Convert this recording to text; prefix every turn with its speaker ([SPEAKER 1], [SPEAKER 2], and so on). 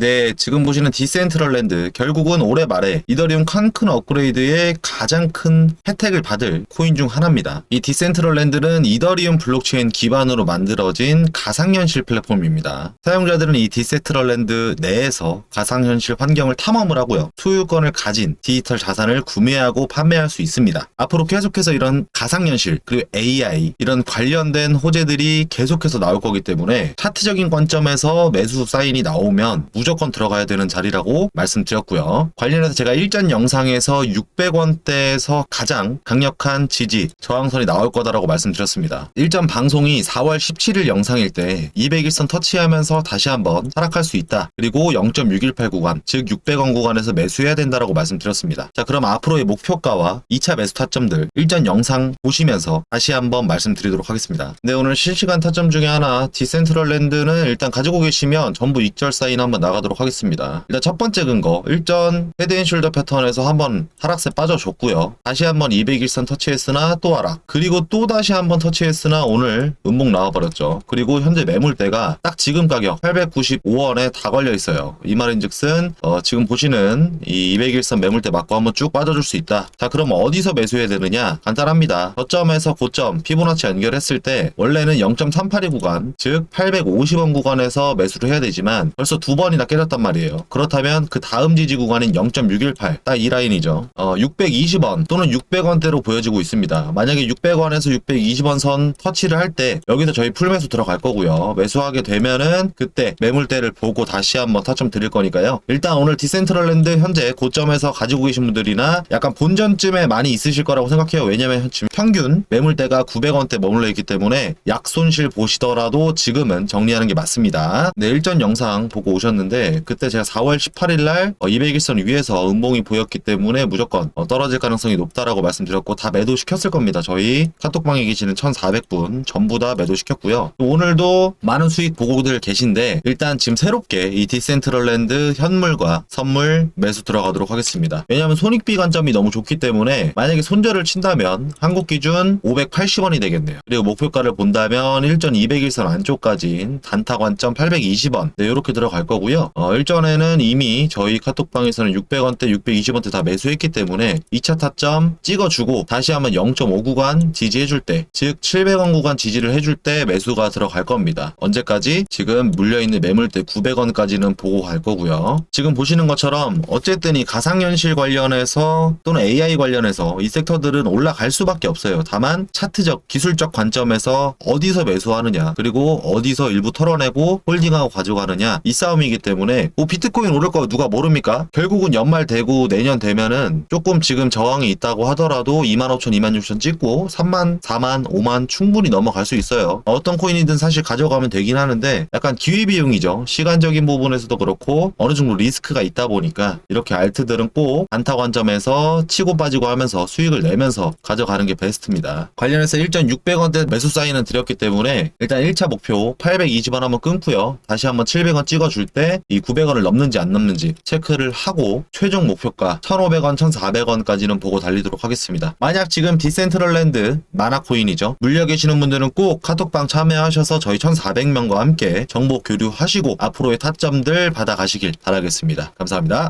[SPEAKER 1] 네, 지금 보시는 디센트럴랜드 결국은 올해 말에 이더리움 칸큰 업그레이드의 가장 큰 혜택을 받을 코인 중 하나입니다. 이 디센트럴랜드는 이더리움 블록체인 기반으로 만들어진 가상현실 플랫폼입니다. 사용자들은 이 디센트럴랜드 내에서 가상현실 환경을 탐험을 하고요. 소유권을 가진 디지털 자산을 구매하고 판매할 수 있습니다. 앞으로 계속해서 이런 가상현실 그리고 AI 이런 관련된 호재들이 계속해서 나올 거기 때문에 차트적인 관점에서 매수 사인이 나오면 무조 건 들어가야 되는 자리라고 말씀드렸고요. 관련해서 제가 일전 영상에서 600원대에서 가장 강력한 지지, 저항선이 나올 거다라고 말씀드렸습니다. 일전 방송이 4월 17일 영상일 때 201선 터치하면서 다시 한번 하락할 수 있다. 그리고 0.618 구간, 즉 600원 구간에서 매수해야 된다라고 말씀드렸습니다. 자, 그럼 앞으로의 목표가와 2차 매수 타점들 일전 영상 보시면서 다시 한번 말씀드리도록 하겠습니다. 네, 오늘 실시간 타점 중에 하나 디센트럴랜드는 일단 가지고 계시면 전부 익절 사인 한번 나가 도록 하겠습니다. 일단 첫 번째 근거 일전 헤드앤숄더 패턴에서 한번 하락세 빠져줬고요. 다시 한번 201선 터치했으나 또 하락. 그리고 또 다시 한번 터치했으나 오늘 음봉 나와버렸죠. 그리고 현재 매물대가 딱 지금 가격 895원에 다 걸려 있어요. 이 말인즉슨 어, 지금 보시는 이 201선 매물대 맞고 한번 쭉 빠져줄 수 있다. 자 그럼 어디서 매수해야 되느냐? 간단합니다. 저점에서 고점 피보나치 연결했을 때 원래는 0.382 구간 즉 850원 구간에서 매수를 해야 되지만 벌써 두 번이 나 깨졌단 말이에요. 그렇다면 그 다음 지지 구간인 0.618 딱 이 라인이죠. 어, 620원 또는 600원대로 보여지고 있습니다. 만약에 600원에서 620원 선 터치를 할 때 여기서 저희 풀매수 들어갈 거고요. 매수하게 되면은 그때 매물대를 보고 다시 한번 타점 드릴 거니까요. 일단 오늘 디센트럴랜드 현재 고점에서 가지고 계신 분들이나 약간 본전쯤에 많이 있으실 거라고 생각해요. 왜냐면 지금 평균 매물대가 900원대 머물러 있기 때문에 약 손실 보시더라도 지금은 정리하는 게 맞습니다. 네, 일전 영상 보고 오셨는데 그때 제가 4월 18일 날 201선 위에서 음봉이 보였기 때문에 무조건 어, 떨어질 가능성이 높다라고 말씀드렸고 다 매도시켰을 겁니다. 저희 카톡방에 계시는 1,400분 전부 다 매도시켰고요. 오늘도 많은 수익 보고들 계신데 일단 지금 새롭게 이 디센트럴랜드 현물과 선물 매수 들어가도록 하겠습니다. 왜냐하면 손익비 관점이 너무 좋기 때문에 만약에 손절을 친다면 한국 기준 580원이 되겠네요. 그리고 목표가를 본다면 일전 201선 안쪽까지인 단타 관점 820원 네, 이렇게 들어갈 거고요. 어, 일전에는 이미 저희 카톡방에서는 600원대, 620원대 다 매수했기 때문에 2차 타점 찍어주고 다시 한번 0.5 구간 지지해줄 때, 즉 700원 구간 지지를 해줄 때 매수가 들어갈 겁니다. 언제까지? 지금 물려있는 매물대 900원까지는 보고 갈 거고요. 지금 보시는 것처럼 어쨌든 이 가상현실 관련해서 또는 AI 관련해서 이 섹터들은 올라갈 수밖에 없어요. 다만 차트적, 기술적 관점에서 어디서 매수하느냐, 그리고 어디서 일부 털어내고 홀딩하고 가져가느냐 이 싸움이기 때문에 뭐 비트코인 오를 거 누가 모릅니까? 결국은 연말 되고 내년 되면은 조금 지금 저항이 있다고 하더라도 25,000, 26,000 찍고 3만, 4만, 5만 충분히 넘어갈 수 있어요. 어떤 코인이든 사실 가져가면 되긴 하는데 약간 기회비용이죠. 시간적인 부분에서도 그렇고 어느 정도 리스크가 있다 보니까 이렇게 알트들은 꼭 안타 관점에서 치고 빠지고 하면서 수익을 내면서 가져가는 게 베스트입니다. 관련해서 일전 600원대 매수 사인은 드렸기 때문에 일단 1차 목표 820원 한번 끊고요. 다시 한번 700원 찍어줄 때이 900원을 넘는지 안 넘는지 체크를 하고 최종 목표가 1,500원, 1,400원까지는 보고 달리도록 하겠습니다. 만약 지금 디센트럴랜드 마나코인이죠. 물려 계시는 분들은 꼭 카톡방 참여하셔서 저희 1,400명과 함께 정보 교류하시고 앞으로의 타점들 받아가시길 바라겠습니다. 감사합니다.